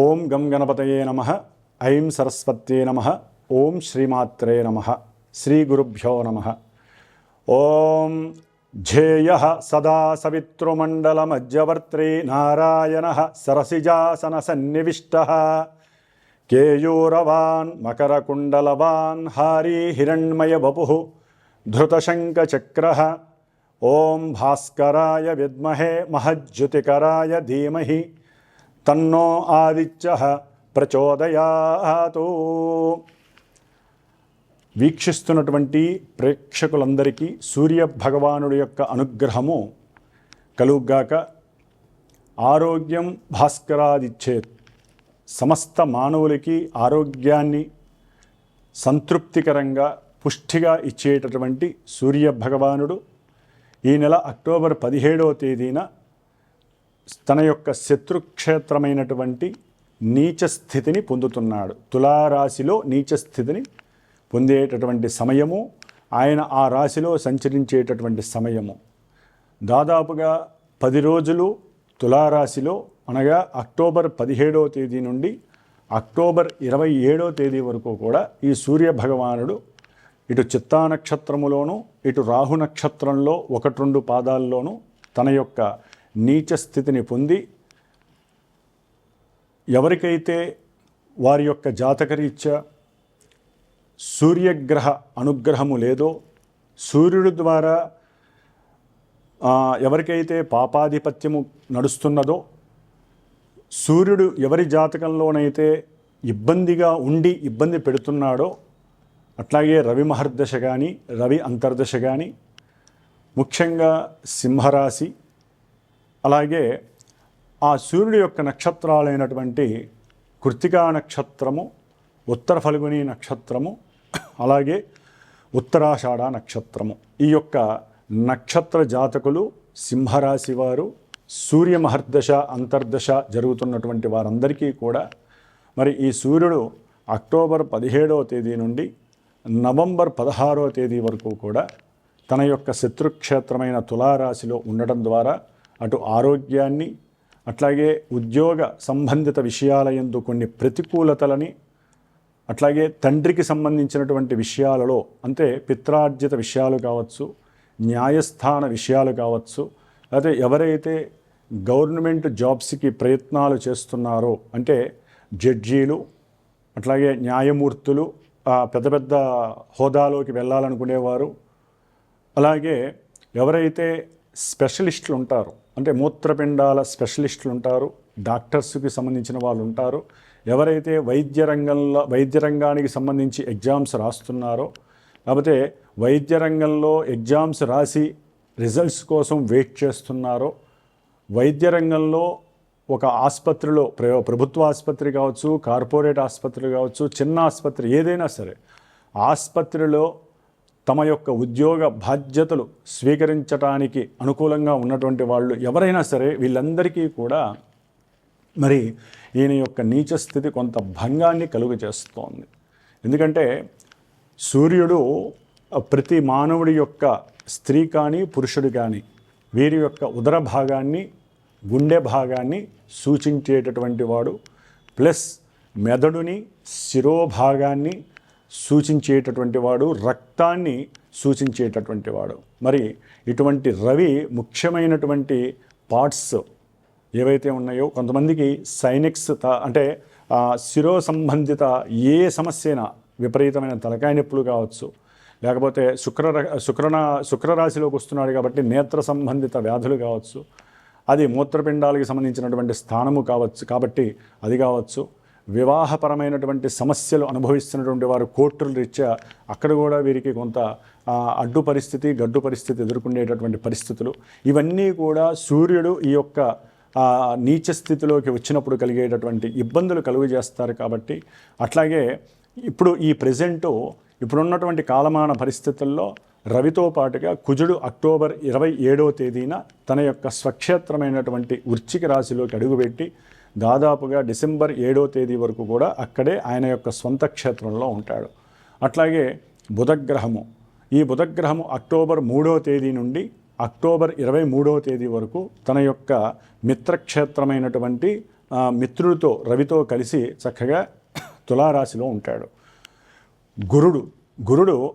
ఓం గం గణపతయే నమ ఐం సరస్వత్యే నమ ఓం శ్రీమాత్రే నమ శ్రీ గురుభ్యో నమ. ఓం ధ్యేయ సదా సవితృమండలమజ్జవర్త్రీ నారాయణ సరసిజాసన సన్నివిష్ట. కేయూరవాన్ మకరకుండలవాన్ హారీ హిరణ్మయ వపు ధృతశంకచక్ర ఓం భాస్కరాయ విద్మహే మహజ్యుతికరాయ ధీమహి. తన్నో ఆదిత్య ప్రచోదయాతు. వీక్షిస్తున్నటువంటి ప్రేక్షకులందరికీ సూర్య భగవానుడి యొక్క అనుగ్రహము కలుగ్గాక ఆరోగ్యం భాస్కరాదిచ్చేత్. సమస్త మానవులకి ఆరోగ్యాన్ని సంతృప్తికరంగా పుష్టిగా ఇచ్చేటటువంటి సూర్య భగవానుడు ఈ నెల అక్టోబర్ పదిహేడవ తేదీన తన యొక్క శత్రుక్షేత్రమైనటువంటి నీచ స్థితిని పొందుతున్నాడు. తులారాశిలో నీచ స్థితిని పొందేటటువంటి సమయము ఆయన ఆ రాశిలో సంచరించేటటువంటి సమయము. దాదాపుగా పది రోజులు తులారాశిలో అనగా అక్టోబర్ పదిహేడవ తేదీ నుండి అక్టోబర్ ఇరవై ఏడవ తేదీ వరకు కూడా ఈ సూర్య భగవానుడు ఇటు చిత్తా నక్షత్రములోను ఇటు రాహు నక్షత్రంలో ఒకటి రెండు పాదాల్లోనూ తన యొక్క నీచ స్థితిని పొంది ఎవరికైతే వారి యొక్క జాతకరీత్యా సూర్యగ్రహ అనుగ్రహము లేదో సూర్యుడు ద్వారా ఎవరికైతే పాపాధిపత్యము నడుస్తున్నదో సూర్యుడు ఎవరి జాతకంలోనైతే ఇబ్బందిగా ఉండి ఇబ్బంది పెడుతున్నాడో అట్లాగే రవి మహర్దశ కానీ రవి అంతర్దశ కానీ ముఖ్యంగా సింహరాశి అలాగే ఆ సూర్యుడి యొక్క నక్షత్రాలైనటువంటి కృతికా నక్షత్రము ఉత్తర ఫల్గుని నక్షత్రము అలాగే ఉత్తరాషాఢ నక్షత్రము. ఈ యొక్క నక్షత్ర జాతకులు సింహరాశి వారు సూర్య మహర్దశ అంతర్దశ జరుగుతున్నటువంటి వారందరికీ కూడా మరి ఈ సూర్యుడు అక్టోబర్ పదిహేడవ తేదీ నుండి నవంబర్ పదహారవ తేదీ వరకు కూడా తన యొక్క శత్రుక్షేత్రమైన తులారాశిలో ఉండడం ద్వారా అటు ఆరోగ్యాన్ని అట్లాగే ఉద్యోగ సంబంధిత విషయాల యందు కొన్ని ప్రతికూలతలని అట్లాగే తండ్రికి సంబంధించినటువంటి విషయాలలో అంటే పిత్రార్జిత విషయాలు కావచ్చు న్యాయస్థాన విషయాలు కావచ్చు అయితే ఎవరైతే గవర్నమెంట్ జాబ్స్కి ప్రయత్నాలు చేస్తున్నారో అంటే జడ్జీలు అట్లాగే న్యాయమూర్తులు పెద్ద పెద్ద హోదాలోకి వెళ్ళాలనుకునేవారు అలాగే ఎవరైతే స్పెషలిస్టులు ఉంటారో అంటే మూత్రపిండాల స్పెషలిస్టులు ఉంటారు డాక్టర్స్కి సంబంధించిన వాళ్ళు ఉంటారు ఎవరైతే వైద్య రంగంలో వైద్య రంగానికి సంబంధించి ఎగ్జామ్స్ రాస్తున్నారో లేకపోతే వైద్య రంగంలో ఎగ్జామ్స్ రాసి రిజల్ట్స్ కోసం వెయిట్ చేస్తున్నారో వైద్య రంగంలో ఒక ఆసుపత్రిలో ప్ర- ప్రభుత్వ ఆసుపత్రి కావచ్చు కార్పొరేట్ ఆసుపత్రి కావచ్చు చిన్న ఆసుపత్రి ఏదైనా సరే ఆసుపత్రిలో తమ యొక్క ఉద్యోగ బాధ్యతలు స్వీకరించటానికి అనుకూలంగా ఉన్నటువంటి వాళ్ళు ఎవరైనా సరే వీళ్ళందరికీ కూడా మరి ఈయన యొక్క నీచ స్థితి కొంత భంగాన్ని కలుగు చేస్తోంది. ఎందుకంటే సూర్యుడు ప్రతి మానవుడి యొక్క స్త్రీ కానీ పురుషుడు కానీ వీరి యొక్క ఉదర భాగాన్ని గుండె భాగాన్ని సూచించేటటువంటి వాడు. ప్లస్ మెదడుని శిరోభాగాన్ని సూచించేటటువంటి వాడు రక్తాన్ని సూచించేటటువంటి వాడు. మరి ఇటువంటి రవి ముఖ్యమైనటువంటి పార్ట్స్ ఏవైతే ఉన్నాయో కొంతమందికి సైనిక్స్ త- అంటే శిరో సంబంధిత ఏ సమస్య అయినా విపరీతమైన తలకాయ నొప్పులు కావచ్చు లేకపోతే శుక్ర శుక్రన శుక్రరాశిలోకి వస్తున్నాడు కాబట్టి నేత్ర సంబంధిత వ్యాధులు కావచ్చు అది మూత్రపిండాలకి సంబంధించినటువంటి స్థానము కావచ్చు కాబట్టి అది కావచ్చు. వివాహపరమైనటువంటి సమస్యలు అనుభవిస్తున్నటువంటి వారు కోర్టుల రీత్యా అక్కడ కూడా వీరికి కొంత అడ్డు పరిస్థితి గడ్డు పరిస్థితి ఎదుర్కొనేటటువంటి పరిస్థితులు. ఇవన్నీ కూడా సూర్యుడు ఈ యొక్క నీచ స్థితిలోకి వచ్చినప్పుడు కలిగేటటువంటి ఇబ్బందులు కలుగు చేస్తారు కాబట్టి అట్లాగే ఇప్పుడు ఈ ప్రజెంటు ఇప్పుడున్నటువంటి కాలమాన పరిస్థితుల్లో రవితో పాటుగా కుజుడు అక్టోబర్ ఇరవై ఏడవ తేదీన తన యొక్క స్వక్షేత్రమైనటువంటి వృచ్చిక రాశిలోకి అడుగుపెట్టి దాదాపుగా డిసెంబర్ ఏడవ తేదీ వరకు కూడా అక్కడే ఆయన యొక్క స్వంత క్షేత్రంలో ఉంటాడు. అట్లాగే బుధగ్రహము. ఈ బుధగ్రహము అక్టోబర్ మూడో తేదీ నుండి అక్టోబర్ ఇరవై మూడో తేదీ వరకు తన యొక్క మిత్రక్షేత్రమైనటువంటి మిత్రుడితో రవితో కలిసి చక్కగా తులారాశిలో ఉంటాడు. గురుడు. గురుడు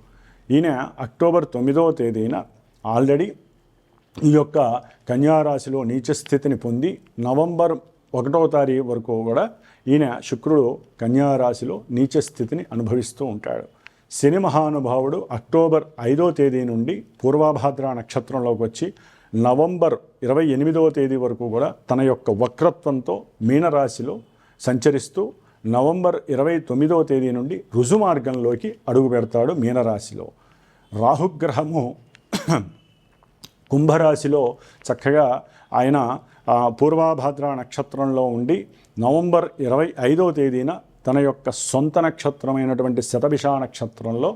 ఈయన అక్టోబర్ తొమ్మిదవ తేదీన ఆల్రెడీ ఈ యొక్క కన్యారాశిలో నీచ స్థితిని పొంది నవంబర్ ఒకటవ తారీఖు వరకు కూడా ఈయన శుక్రుడు కన్యారాశిలో నీచ స్థితిని అనుభవిస్తూ ఉంటాడు. శని మహానుభావుడు అక్టోబర్ ఐదో తేదీ నుండి పూర్వాభాద్ర నక్షత్రంలోకి వచ్చి నవంబర్ ఇరవై ఎనిమిదవ తేదీ వరకు కూడా తన యొక్క వక్రత్వంతో మీనరాశిలో సంచరిస్తూ నవంబర్ ఇరవై తొమ్మిదవ తేదీ నుండి రుజు మార్గంలోకి అడుగు పెడతాడు మీనరాశిలో. రాహుగ్రహము కుంభరాశిలో చక్కగా ఆయన ఆ, పూర్వాభాద్ర నక్షత్రంలో ఉండి నవంబర్ ఇరవై ఐదవ తేదీన తన యొక్క సొంత నక్షత్రమైనటువంటి శతభిష నక్షత్రంలో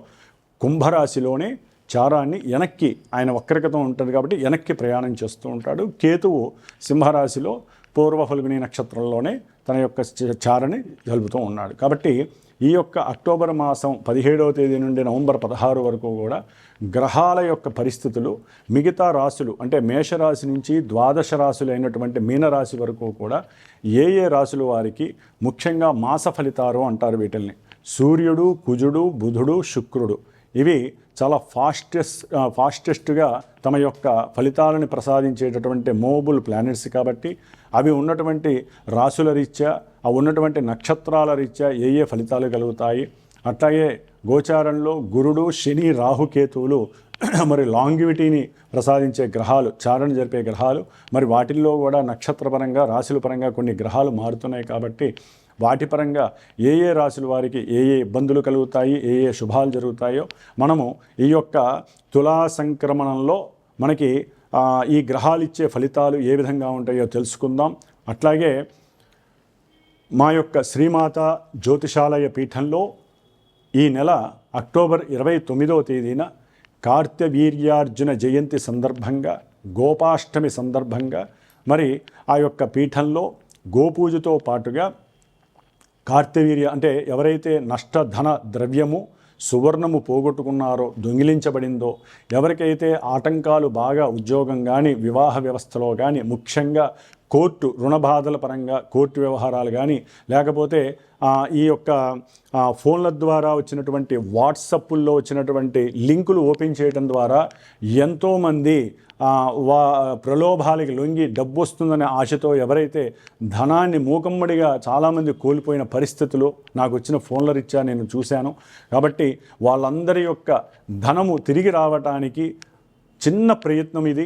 కుంభరాశిలోనే చారాన్ని వెనక్కి ఆయన వక్రగతం ఉంటుంది కాబట్టి వెనక్కి ప్రయాణం చేస్తూ ఉంటాడు. కేతువు సింహరాశిలో పూర్వ ఫల్గుని నక్షత్రంలోనే తన యొక్క చారని జలుపుతూ ఉన్నాడు. కాబట్టి ఈ యొక్క అక్టోబర్ మాసం పదిహేడవ తేదీ నుండి నవంబర్ పదహారు వరకు కూడా గ్రహాల యొక్క పరిస్థితులు మిగతా రాశులు అంటే మేషరాశి నుంచి ద్వాదశ రాశులు అయినటువంటి మీనరాశి వరకు కూడా ఏ ఏ రాశుల వారికి ముఖ్యంగా మాస ఫలితాలు అంటారు వీటిల్ని. సూర్యుడు కుజుడు బుధుడు శుక్రుడు. ఇవి చాలా ఫాస్టెస్ట్ ఫాస్టెస్ట్గా తమ యొక్క ఫలితాలను ప్రసాదించేటటువంటి మోబుల్ ప్లానెట్స్ కాబట్టి అవి ఉన్నటువంటి రాశుల రీత్యా ఆ ఉన్నటువంటి నక్షత్రాల రీత్యా ఏ ఏ ఫలితాలు కలుగుతాయి? అట్లాగే గోచారంలో గురుడు శని రాహుకేతువులు మరి లాంగివిటీని ప్రసాదించే గ్రహాలు చారణ జరిపే గ్రహాలు మరి వాటిల్లో కూడా నక్షత్రపరంగా రాశుల పరంగా కొన్ని గ్రహాలు మారుతున్నాయి కాబట్టి వాటి పరంగా ఏ ఏ రాశుల వారికి ఏ ఏ ఇబ్బందులు కలుగుతాయి ఏ ఏ శుభాలు జరుగుతాయో మనము ఈ యొక్క తులా సంక్రమణంలో మనకి ఈ గ్రహాలు ఇచ్చే ఫలితాలు ఏ విధంగా ఉంటాయో తెలుసుకుందాం. అట్లాగే మా యొక్క శ్రీమాత జ్యోతిషాలయ పీఠంలో ఈ నెల అక్టోబర్ ఇరవై తొమ్మిదవ తేదీన కార్తవీర్యార్జున జయంతి సందర్భంగా గోపాష్టమి సందర్భంగా మరి ఆ యొక్క పీఠంలో గోపూజతో పాటుగా కార్తవీర్య అంటే ఎవరైతే నష్టధన ద్రవ్యము సువర్ణము పోగొట్టుకున్నారో దొంగిలించబడిందో ఎవరికైతే ఆటంకాలు బాగా ఉద్యోగం కానీ వివాహ వ్యవస్థలో కానీ ముఖ్యంగా కోర్టు రుణబాధల పరంగా కోర్టు వ్యవహారాలు కానీ లేకపోతే ఈ యొక్క ఫోన్ల ద్వారా వచ్చినటువంటి వాట్సప్పుల్లో వచ్చినటువంటి లింకులు ఓపెన్ చేయడం ద్వారా ఎంతోమంది వా ప్రలోభాలకి లొంగి డబ్బు వస్తుందనే ఆశతో ఎవరైతే ధనాన్ని మూకమ్మడిగా చాలామంది కోల్పోయిన పరిస్థితులు నాకు వచ్చిన ఫోన్ల రీత్యా నేను చూశాను. కాబట్టి వాళ్ళందరి యొక్క ధనము తిరిగి రావటానికి చిన్న ప్రయత్నం ఇది.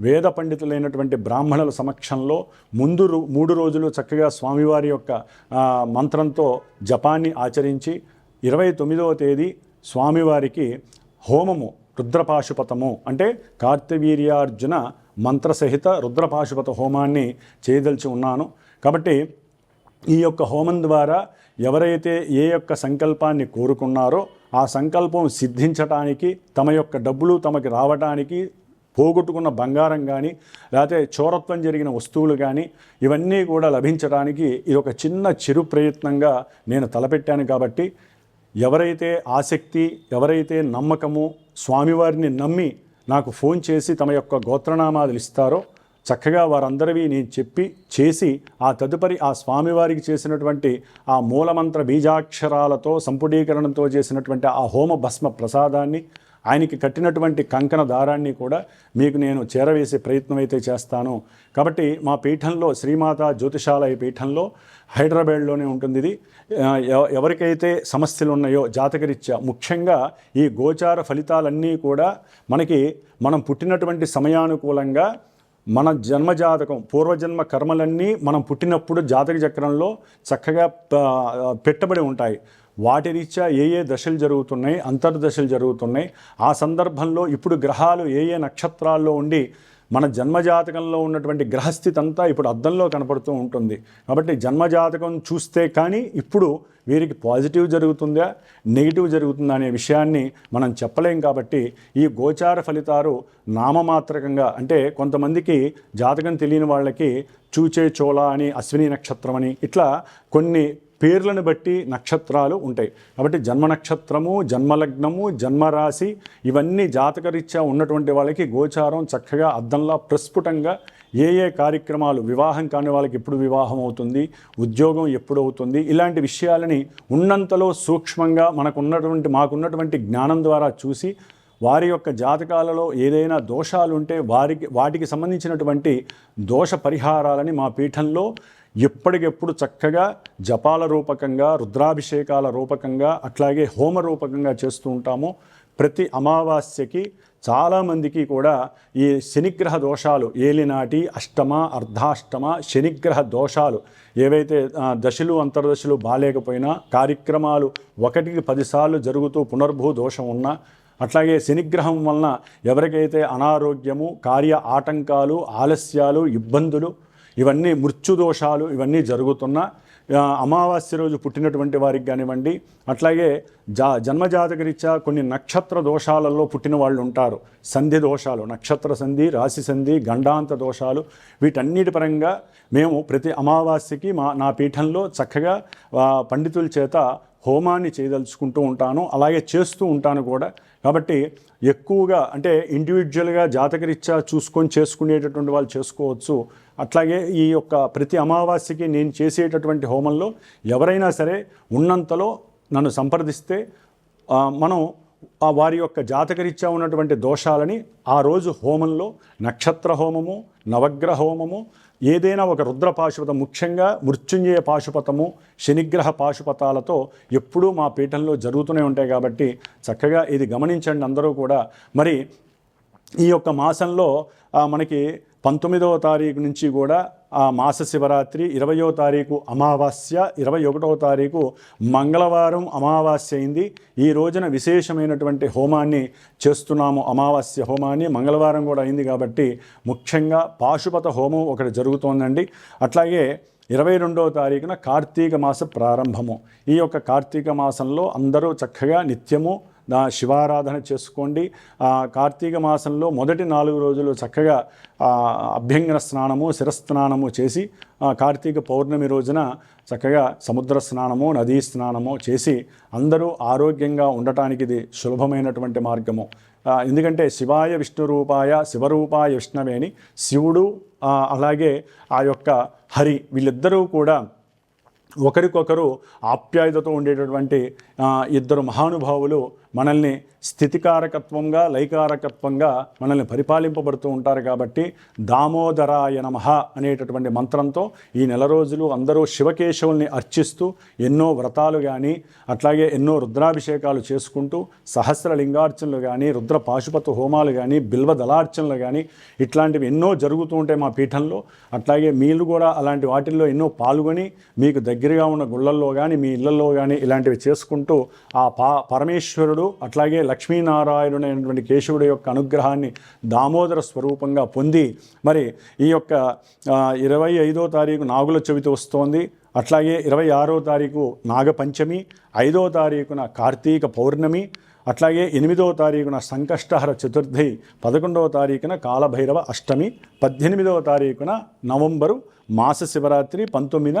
వేద పండితులైనటువంటి బ్రాహ్మణుల సమక్షంలో ముందు మూడు రోజులు చక్కగా స్వామివారి యొక్క మంత్రంతో జపాన్ని ఆచరించి ఇరవై తొమ్మిదవ తేదీ స్వామివారికి హోమము రుద్రపాశుపతము అంటే కార్తవీర్యార్జున మంత్రసహిత రుద్రపాశుపత హోమాన్ని చేయదలిచి ఉన్నాను. కాబట్టి ఈ యొక్క హోమం ద్వారా ఎవరైతే ఏ యొక్క సంకల్పాన్ని కోరుకున్నారో ఆ సంకల్పం సిద్ధించటానికి తమ యొక్క డబ్బులు తమకి రావటానికి పోగొట్టుకున్న బంగారం కానీ లేకపోతే చోరత్వం జరిగిన వస్తువులు కానీ ఇవన్నీ కూడా లభించడానికి ఇది ఒక చిన్న చిరు ప్రయత్నంగా నేను తలపెట్టాను కాబట్టి ఎవరైతే ఆసక్తి ఎవరైతే నమ్మకము స్వామివారిని నమ్మి నాకు ఫోన్ చేసి తమ యొక్క గోత్రనామాలు ఇస్తారో చక్కగా వారందరివి నేను చెప్పి చేసి ఆ తదుపరి ఆ స్వామివారికి చేసినటువంటి ఆ మూలమంత్ర బీజాక్షరాలతో సంపుడీకరణతో చేసినటువంటి ఆ హోమ భస్మ ప్రసాదాన్ని ఆయనకి కట్టినటువంటి కంకణ దారాన్ని కూడా మీకు నేను చేరవేసే ప్రయత్నం అయితే చేస్తాను. కాబట్టి మా పీఠంలో శ్రీమాత జ్యోతిషాలయ పీఠంలో హైదరాబాద్లోనే ఉంటుంది ఇది. ఎవ- ఎవరికైతే సమస్యలు ఉన్నాయో జాతకరీత్యా ముఖ్యంగా ఈ గోచార ఫలితాలన్నీ కూడా మనకి మనం పుట్టినటువంటి సమయానుకూలంగా మన జన్మజాతకం పూర్వజన్మ కర్మలన్నీ మనం పుట్టినప్పుడు జాతక చక్రంలో చక్కగా పెట్టబడి ఉంటాయి. వాటి రీత్యా ఏ ఏ దశలు జరుగుతున్నాయి అంతర్దశలు జరుగుతున్నాయి ఆ సందర్భంలో ఇప్పుడు గ్రహాలు ఏ ఏ నక్షత్రాల్లో ఉండి మన జన్మజాతకంలో ఉన్నటువంటి గ్రహస్థితి అంతా ఇప్పుడు అద్దంలో కనపడుతూ ఉంటుంది. కాబట్టి జన్మజాతకం చూస్తే కానీ ఇప్పుడు వీరికి పాజిటివ్ జరుగుతుందా నెగిటివ్ జరుగుతుందా అనే విషయాన్ని మనం చెప్పలేం కాబట్టి ఈ గోచార ఫలితాలు నామమాత్రకంగా అంటే కొంతమందికి జాతకం తెలియని వాళ్ళకి చూచే చోళ అని అశ్విని నక్షత్రం అని ఇట్లా కొన్ని పేర్లను బట్టి నక్షత్రాలు ఉంటాయి. కాబట్టి జన్మ నక్షత్రము జన్మలగ్నము జన్మరాశి ఇవన్నీ జాతకరీత్యా ఉన్నటువంటి వాళ్ళకి గోచారం చక్కగా అద్దంలా ప్రస్ఫుటంగా ఏ ఏ కార్యక్రమాలు వివాహం కాని వాళ్ళకి ఎప్పుడు వివాహం అవుతుంది ఉద్యోగం ఎప్పుడు అవుతుంది ఇలాంటి విషయాలని ఉన్నంతలో సూక్ష్మంగా మనకున్నటువంటి మాకున్నటువంటి జ్ఞానం ద్వారా చూసి వారి యొక్క జాతకాలలో ఏదైనా దోషాలు ఉంటే వారికి వాటికి సంబంధించినటువంటి దోష పరిహారాలని మా పీఠంలో ఎప్పటికెప్పుడు చక్కగా జపాల రూపకంగా రుద్రాభిషేకాల రూపకంగా అట్లాగే హోమ రూపకంగా చేస్తూ ఉంటాము. ప్రతి అమావాస్యకి చాలామందికి కూడా ఈ శనిగ్రహ దోషాలు ఏలినాటి అష్టమ అర్ధాష్టమ శనిగ్రహ దోషాలు ఏవైతే దశలు అంతర్దశలు బాలేకపోయినా కార్యక్రమాలు ఒకటికి పదిసార్లు జరుగుతూ పునర్భూ దోషం ఉన్నా అట్లాగే శనిగ్రహం వలన ఎవరికైతే అనారోగ్యము కార్య ఆటంకాలు ఆలస్యాలు ఇబ్బందులు ఇవన్నీ మృత్యుదోషాలు ఇవన్నీ జరుగుతున్నా అమావాస్య రోజు పుట్టినటువంటి వారికి కానివ్వండి అట్లాగే జా జన్మజాతకరీత్యా కొన్ని నక్షత్ర దోషాలలో పుట్టిన వాళ్ళు ఉంటారు. సంధి దోషాలు నక్షత్ర సంధి రాశి సంధి గండాంత దోషాలు వీటన్నిటి పరంగా మేము ప్రతి అమావాస్యకి మా నా పీఠంలో చక్కగా పండితుల చేత హోమాన్ని చేయదలుచుకుంటూ ఉంటాను అలాగే చేస్తూ ఉంటాను కూడా. కాబట్టి ఎక్కువగా అంటే ఇండివిజువల్గా జాతకరీత్యా చూసుకొని చేసుకునేటటువంటి వాళ్ళు చేసుకోవచ్చు. అట్లాగే ఈ యొక్క ప్రతి అమావాస్యకి నేను చేసేటటువంటి హోమంలో ఎవరైనా సరే ఉన్నంతలో నన్ను సంప్రదిస్తే మనం వారి యొక్క జాతకరీత్యా ఉన్నటువంటి దోషాలని ఆ రోజు హోమంలో నక్షత్ర హోమము నవగ్రహ హోమము ఏదైనా ఒక రుద్ర పాశుపతం ముఖ్యంగా మృత్యుంజయ పాశుపతము శనిగ్రహ పాశుపతాలతో ఎప్పుడూ మా పీఠంలో జరుగుతూనే ఉంటాయి కాబట్టి చక్కగా ఇది గమనించండి అందరూ కూడా. మరి ఈ యొక్క మాసంలో మనకి పంతొమ్మిదవ తారీఖు నుంచి కూడా ఆ మాస శివరాత్రి ఇరవయో తారీఖు అమావాస్య ఇరవై ఒకటవ తారీఖు మంగళవారం అమావాస్య అయింది. ఈ రోజున విశేషమైనటువంటి హోమాన్ని చేస్తున్నాము అమావాస్య హోమాన్ని. మంగళవారం కూడా అయింది కాబట్టి ముఖ్యంగా పాశుపత హోమం ఒకటి జరుగుతోందండి. అట్లాగే ఇరవై రెండవ తారీఖున కార్తీక మాస ప్రారంభము. ఈ యొక్క కార్తీక మాసంలో అందరూ చక్కగా నిత్యము దా శివారాధన చేసుకోండి. కార్తీక మాసంలో మొదటి నాలుగు రోజులు చక్కగా అభ్యంగన స్నానము శిరస్నానము చేసి కార్తీక పౌర్ణమి రోజున చక్కగా సముద్ర స్నానము నదీ స్నానము చేసి అందరూ ఆరోగ్యంగా ఉండటానికి ఇది సులభమైనటువంటి మార్గము. ఎందుకంటే శివాయ విష్ణు రూపాయ శివరూపాయ విష్ణవేణి శివుడు అలాగే ఆ యొక్క హరి వీళ్ళిద్దరూ కూడా ఒకరికొకరు ఆప్యాయతతో ఉండేటటువంటి ఇద్దరు మహానుభావులు మనల్ని స్థితికారకత్వంగా లైకారకత్వంగా మనల్ని పరిపాలింపబడుతూ ఉంటారు కాబట్టి దామోదరాయ నమః అనేటటువంటి మంత్రంతో ఈ నెల రోజులు అందరూ శివకేశవుల్ని అర్చిస్తూ ఎన్నో వ్రతాలు కానీ అట్లాగే ఎన్నో రుద్రాభిషేకాలు చేసుకుంటూ సహస్ర లింగార్చనలు కానీ రుద్ర పాశుపత హోమాలు కానీ బిల్వ దళార్చనలు కానీ ఇట్లాంటివి ఎన్నో జరుగుతూ ఉంటాయి మా పీఠంలో. అట్లాగే మీరు కూడా అలాంటి వాటిల్లో ఎన్నో పాల్గొని మీకు దగ్గర దగ్గరగా ఉన్న గుళ్ళల్లో కానీ మీ ఇళ్ళలో కానీ ఇలాంటివి చేసుకుంటూ ఆ పా పరమేశ్వరుడు అట్లాగే లక్ష్మీనారాయణుడు అయినటువంటి కేశవుడి యొక్క అనుగ్రహాన్ని దామోదర స్వరూపంగా పొంది మరి ఈ యొక్క ఇరవై ఐదో తారీఖు నాగుల చవితి వస్తోంది. అట్లాగే ఇరవై ఆరో తారీఖు నాగపంచమి ఐదో తారీఖున కార్తీక పౌర్ణమి అట్లాగే ఎనిమిదవ తారీఖున సంకష్టహర చతుర్థి పదకొండవ తారీఖున కాలభైరవ అష్టమి పద్దెనిమిదవ తారీఖున నవంబరు మాస శివరాత్రి పంతొమ్మిదిన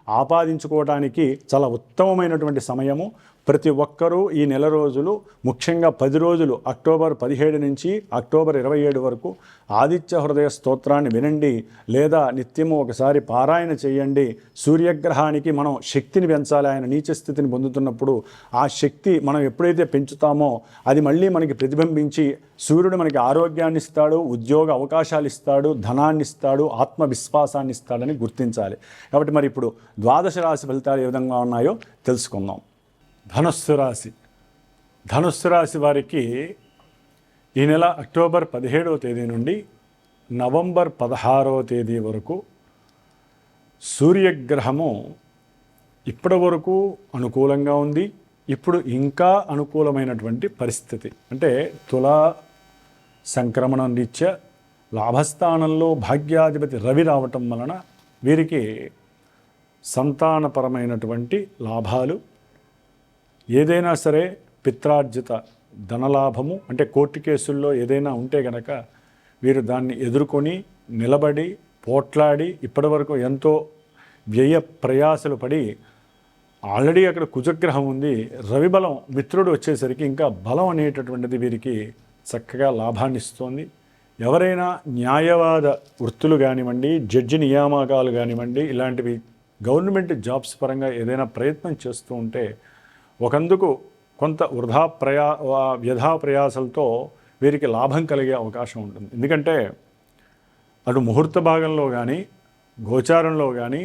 ఆపాదించుకోవడానికి చాలా ఉత్తమమైనటువంటి సమయము. ప్రతి ఒక్కరూ ఈ నెల రోజులు ముఖ్యంగా పది రోజులు అక్టోబర్ పదిహేడు నుంచి అక్టోబర్ ఇరవై ఏడు వరకు ఆదిత్య హృదయ స్తోత్రాన్ని వినండి లేదా నిత్యము ఒకసారి పారాయణ చేయండి. సూర్యగ్రహానికి మనం శక్తిని పెంచాలి. ఆయన నీచ స్థితిని పొందుతున్నప్పుడు ఆ శక్తి మనం ఎప్పుడైతే పెంచుతామో అది మళ్ళీ మనకి ప్రతిబింబించి సూర్యుడు మనకి ఆరోగ్యాన్ని ఇస్తాడు ఉద్యోగ అవకాశాలు ఇస్తాడు ధనాన్ని ఇస్తాడు ఆత్మవిశ్వాసాన్ని ఇస్తాడని గుర్తించాలి. కాబట్టి మరి ఇప్పుడు ద్వాదశ రాశి ఫలితాలు ఏ విధంగా ఉన్నాయో తెలుసుకుందాం. ధనుస్సు రాశి. ధనుస్సు రాశి వారికి ఈ నెల అక్టోబర్ పదిహేడవ తేదీ నుండి నవంబర్ పదహారవ తేదీ వరకు సూర్యగ్రహము ఇప్పటి వరకు అనుకూలంగా ఉంది. ఇప్పుడు ఇంకా అనుకూలమైనటువంటి పరిస్థితి. అంటే తులా సంక్రమణం రీత్యా లాభస్థానంలో భాగ్యాధిపతి రవి రావటం వలన వీరికి సంతానపరమైనటువంటి లాభాలు ఏదైనా సరే పిత్రార్జిత ధనలాభము అంటే కోర్టు కేసుల్లో ఏదైనా ఉంటే గనక వీరు దాన్ని ఎదుర్కొని నిలబడి పోట్లాడి ఇప్పటివరకు ఎంతో వ్యయ ప్రయాసలు పడి ఆల్రెడీ అక్కడ కుజగ్రహం ఉంది రవిబలం మిత్రుడు వచ్చేసరికి ఇంకా బలం అనేటటువంటిది వీరికి చక్కగా లాభాన్ని ఇస్తోంది. ఎవరైనా న్యాయవాద వృత్తులు కానివ్వండి జడ్జి నియామకాలు కానివ్వండి ఇలాంటివి గవర్నమెంట్ జాబ్స్ పరంగా ఏదైనా ప్రయత్నం చేస్తూ ఉంటే ఒకందుకు కొంత వృధా ప్రయా వ్యధా ప్రయాసలతో వీరికి లాభం కలిగే అవకాశం ఉంటుంది. ఎందుకంటే అటు ముహూర్త భాగంలో కానీ గోచారంలో కానీ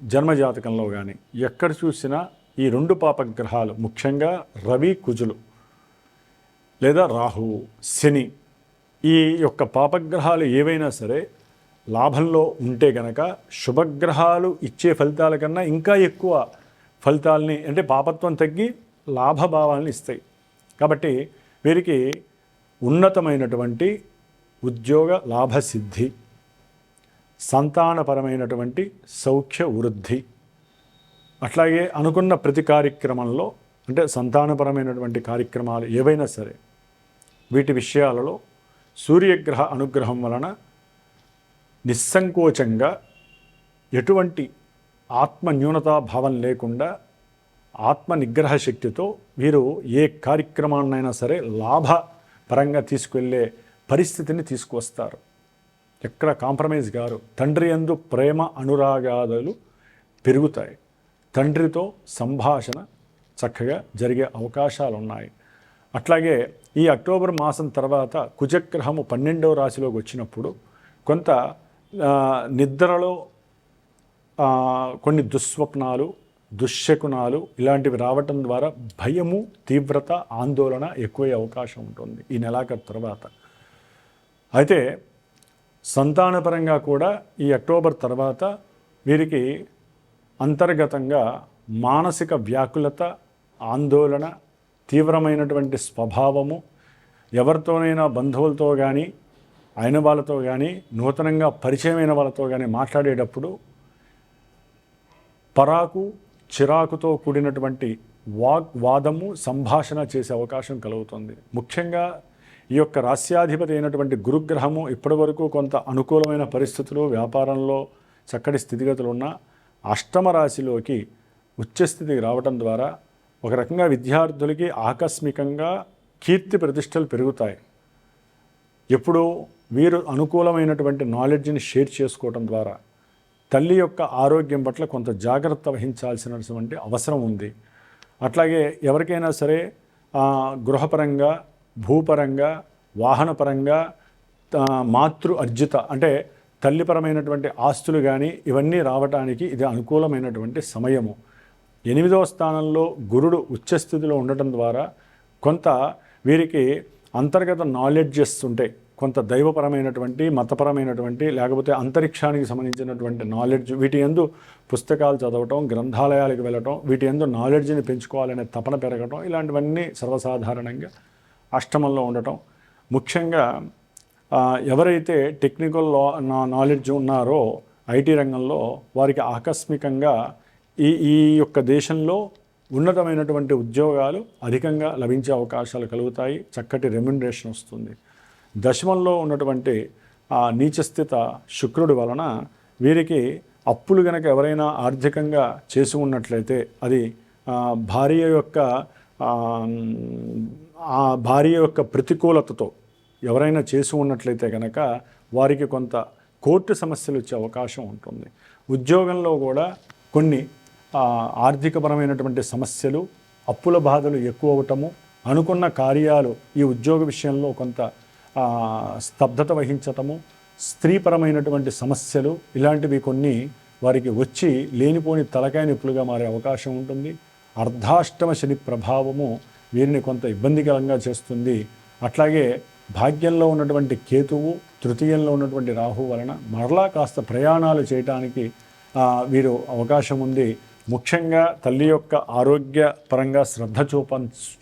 జన్మజాతకంలో కానీ ఎక్కడ చూసినా ఈ రెండు పాపగ్రహాలు ముఖ్యంగా రవి కుజులు లేదా రాహువు శని ఈ యొక్క పాపగ్రహాలు ఏవైనా సరే లాభంలో ఉంటే గనక శుభగ్రహాలు ఇచ్చే ఫలితాల కన్నా ఇంకా ఎక్కువ ఫలితాలని అంటే పాపత్వం తగ్గి లాభభావాలను ఇస్తాయి. కాబట్టి వీరికి ఉన్నతమైనటువంటి ఉద్యోగ లాభసిద్ధి సంతానపరమైనటువంటి సౌఖ్య వృద్ధి. అట్లాగే అనుకున్న ప్రతి కార్యక్రమంలో అంటే సంతానపరమైనటువంటి కార్యక్రమాలు ఏవైనా సరే వీటి విషయాలలో సూర్యగ్రహ అనుగ్రహం వలన నిస్సంకోచంగా ఎటువంటి ఆత్మ న్యూనతా భావం లేకుండా ఆత్మ నిగ్రహ శక్తితో వీరు ఏ కార్యక్రమాన్నైనా సరే లాభపరంగా తీసుకెళ్ళే పరిస్థితిని తీసుకువస్తారు. ఎక్కడ కాంప్రమైజ్ గారు తండ్రి ఎందు ప్రేమ అనురాగాదులు పెరుగుతాయి. తండ్రితో సంభాషణ చక్కగా జరిగే అవకాశాలు ఉన్నాయి అట్లాగే ఈ అక్టోబర్ మాసం తర్వాత కుజగ్రహము పన్నెండవ రాశిలోకి వచ్చినప్పుడు కొంత నిద్రలో కొన్ని దుస్వప్నాలు దుశ్శకునాలు ఇలాంటివి రావటం ద్వారా భయము తీవ్రత ఆందోళన ఎక్కువయ్యే అవకాశం ఉంటుంది ఈ నెలాఖరు తర్వాత. అయితే సంతానపరంగా కూడా ఈ అక్టోబర్ తర్వాత వీరికి అంతర్గతంగా మానసిక వ్యాకులత ఆందోళన తీవ్రమైనటువంటి స్వభావము ఎవరితోనైనా బంధువులతో కానీ అయిన వాళ్ళతో కానీ నూతనంగా పరిచయమైన వాళ్ళతో కానీ మాట్లాడేటప్పుడు పరాకు చిరాకుతో కూడినటువంటి వాగ్వాదము సంభాషణ చేసే అవకాశం కలుగుతుంది. ముఖ్యంగా ఈ యొక్క రాస్యాధిపతి అయినటువంటి గురుగ్రహము ఇప్పటి వరకు కొంత అనుకూలమైన పరిస్థితులు వ్యాపారంలో చక్కటి స్థితిగతులు ఉన్న అష్టమ రాశిలోకి ఉచ్చస్థితికి రావటం ద్వారా ఒక రకంగా విద్యార్థులకి ఆకస్మికంగా కీర్తి ప్రతిష్టలు పెరుగుతాయి. ఎప్పుడూ వీరు అనుకూలమైనటువంటి నాలెడ్జ్ని షేర్ చేసుకోవటం ద్వారా తల్లి యొక్క ఆరోగ్యం పట్ల కొంత జాగ్రత్త వహించాల్సినటువంటి అవసరం ఉంది. అట్లాగే ఎవరికైనా సరే గృహపరంగా భూపరంగా వాహనపరంగా మాతృ అర్జిత అంటే తల్లిపరమైనటువంటి ఆస్తులు కానీ ఇవన్నీ రావటానికి ఇది అనుకూలమైనటువంటి సమయము. ఎనిమిదవ స్థానంలో గురుడు ఉచ్చస్థితిలో ఉండటం ద్వారా కొంత వీరికి అంతర్గత నాలెడ్జెస్ ఉంటాయి. కొంత దైవపరమైనటువంటి మతపరమైనటువంటి లేకపోతే అంతరిక్షానికి సంబంధించినటువంటి నాలెడ్జ్ వీటి ఎందు పుస్తకాలు చదవటం గ్రంథాలయాలకు వెళ్ళటం వీటి ఎందు నాలెడ్జ్ని పెంచుకోవాలనే తపన పెరగటం ఇలాంటివన్నీ సర్వసాధారణంగా అష్టమంలో ఉండటం. ముఖ్యంగా ఎవరైతే టెక్నికల్ నాలెడ్జ్ ఉన్నారో ఐటీ రంగంలో వారికి ఆకస్మికంగా ఈ ఈ యొక్క దేశంలో ఉన్నతమైనటువంటి ఉద్యోగాలు అధికంగా లభించే అవకాశాలు కలుగుతాయి. చక్కటి రెమ్యునరేషన్ వస్తుంది. దశమంలో ఉన్నటువంటి ఆ నీచస్థిత శుక్రుడి వలన వీరికి అప్పులు గనక ఎవరైనా ఆర్థికంగా చేసి ఉన్నట్లయితే అది భార్య యొక్క ఆ, భార్య యొక్క ప్రతికూలతతో ఎవరైనా చేసి ఉన్నట్లయితే కనుక వారికి కొంత కోర్టు సమస్యలు వచ్చే అవకాశం ఉంటుంది. ఉద్యోగంలో కూడా కొన్ని ఆర్థికపరమైనటువంటి సమస్యలు అప్పుల బాధలు ఎక్కువ అవటము అనుకున్న కార్యాలు ఈ ఉద్యోగ విషయంలో కొంత స్తబ్దత వహించటము స్త్రీపరమైనటువంటి సమస్యలు ఇలాంటివి కొన్ని వారికి వచ్చి లేనిపోని తలకాయ నొప్పులుగా మారే అవకాశం ఉంటుంది. అర్ధాష్టమ శని ప్రభావము వీరిని కొంత ఇబ్బందికరంగా చేస్తుంది. అట్లాగే భాగ్యంలో ఉన్నటువంటి కేతువు తృతీయంలో ఉన్నటువంటి రాహు వలన మరలా కాస్త ప్రయాణాలు చేయటానికి వీరు అవకాశం ఉంది. ముఖ్యంగా తల్లి యొక్క ఆరోగ్య పరంగా శ్రద్ధ చూప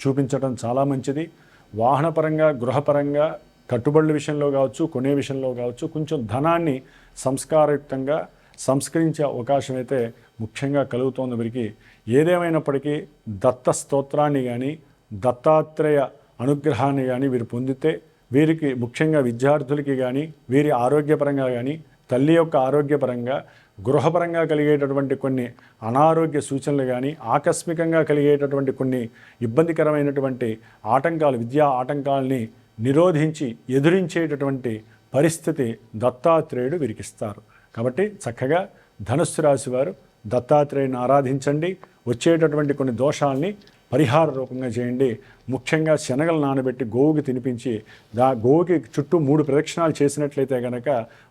చూపించడం చాలా మంచిది. వాహనపరంగా గృహపరంగా కట్టుబడుల విషయంలో కావచ్చు కొనే విషయంలో కావచ్చు కొంచెం ధనాన్ని సంస్కారయుక్తంగా సంస్కరించే అవకాశం అయితే ముఖ్యంగా కలుగుతోంది వీరికి. ఏదేమైనప్పటికీ దత్త స్తోత్రాన్ని కానీ దత్తాత్రేయ అనుగ్రహాన్ని కానీ వీరు పొందితే వీరికి ముఖ్యంగా విద్యార్థులకి కానీ వీరి ఆరోగ్యపరంగా కానీ తల్లి యొక్క ఆరోగ్యపరంగా గృహపరంగా కలిగేటటువంటి కొన్ని అనారోగ్య సూచనలు కానీ ఆకస్మికంగా కలిగేటటువంటి కొన్ని ఇబ్బందికరమైనటువంటి ఆటంకాలు విద్యా ఆటంకాలని నిరోధించి ఎదురించేటటువంటి పరిస్థితి దత్తాత్రేయుడు విరికిస్తారు కాబట్టి చక్కగా ధనుస్సు రాశి వారు దత్తాత్రేయుని ఆరాధించండి. వచ్చేటటువంటి కొన్ని దోషాల్ని పరిహార రూపంగా చేయండి. ముఖ్యంగా శనగలు నానబెట్టి గోవుకి తినిపించి దా గోవుకి చుట్టూ మూడు ప్రదక్షిణాలు చేసినట్లయితే కనుక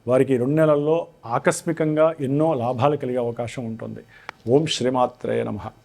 వారికి రెండు నెలల్లో ఆకస్మికంగా ఎన్నో లాభాలు కలిగే అవకాశం ఉంటుంది. ఓం శ్రీమాత్రేయ నమః.